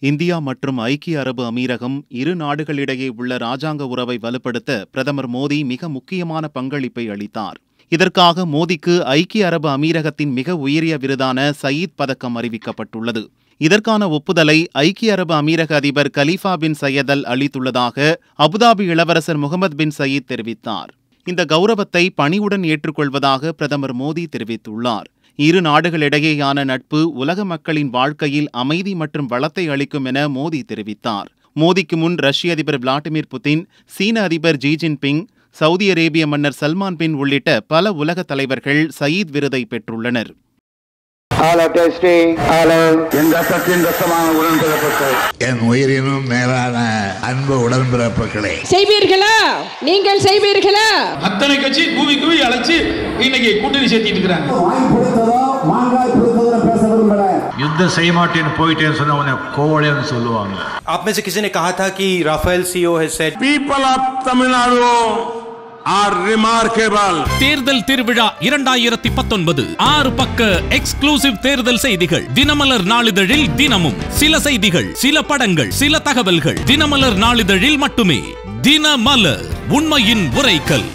India மற்றும் ஐக்கிய அரபு அமீரகம் இரு நாடுகளிடையே உள்ள ராஜாங்க உறவை வலுப்படுத்த பிரதமர் மோடி மிக முக்கியமான பங்களிப்பை அளித்தார். இதற்காக மோடிக்கு ஐக்கிய அரபு அமீரகத்தின் மிக உயரிய விருதான சயீத் பதக்கம் அறிவிக்கப்பட்டுள்ளது. இதற்கான ஒப்புதலை ஐக்கிய அரபு அமீரக அதிபர் கலீஃபா பின் சையத் அல் அளித்துள்ளதாக அபுதாபி இளவரசர் முகமது பின் சயீத் தெரிவித்தார். இந்த கௌரவத்தை பணிவுடன் ஏற்றுக்கொள்வதாக பிரதமர் மோடி தெரிவித்துள்ளார். இரு நாடுகளிடையேயான நட்பு உலக மக்களின் வாழ்க்கையில் அமைதி மற்றும் வளத்தை அளிக்கும் என மோடி தெரிவித்தார். மோடிக்கு முன் ரஷ்ய அதிபர் விளாடிமிர் புதின் சீன அதிபர் ஜி ஜின்பிங் சவுதி அரேபிய மன்னர் சல்மான் பின் உள்ளிட்ட பல உலக தலைவர்கள் சயீத் விருதை பெற்றுள்ளனர். என் உயிரினும் மேலான அன்பு உடன்பிறப்புகளே செய்வீர்களா? நீங்கள் செய்வீர்களா? வச்சு கூவி கூவி அழைச்சு இன்னைக்கு கூட்டணி சேர்த்திட்டு இருக்கிறாங்க. युद्ध सही माटे पोइटेन सुना उन्हें आप में से किसी ने कहा था कि Rafale CO has said people of Tamil Nadu தேர்தல் திருவிழா இரண்டாயிரத்தி பத்தொன்பது. ஆறு பக்க எக்ஸ்க்ளூசிவ் தேர்தல் செய்திகள். தினமலர் நாளிதழில் தினமும். சில செய்திகள் சில படங்கள் சில தகவல்கள். தினமலர் நாளிதழில் மட்டுமே. தினமலர் உண்மையின் உரைக்கல்.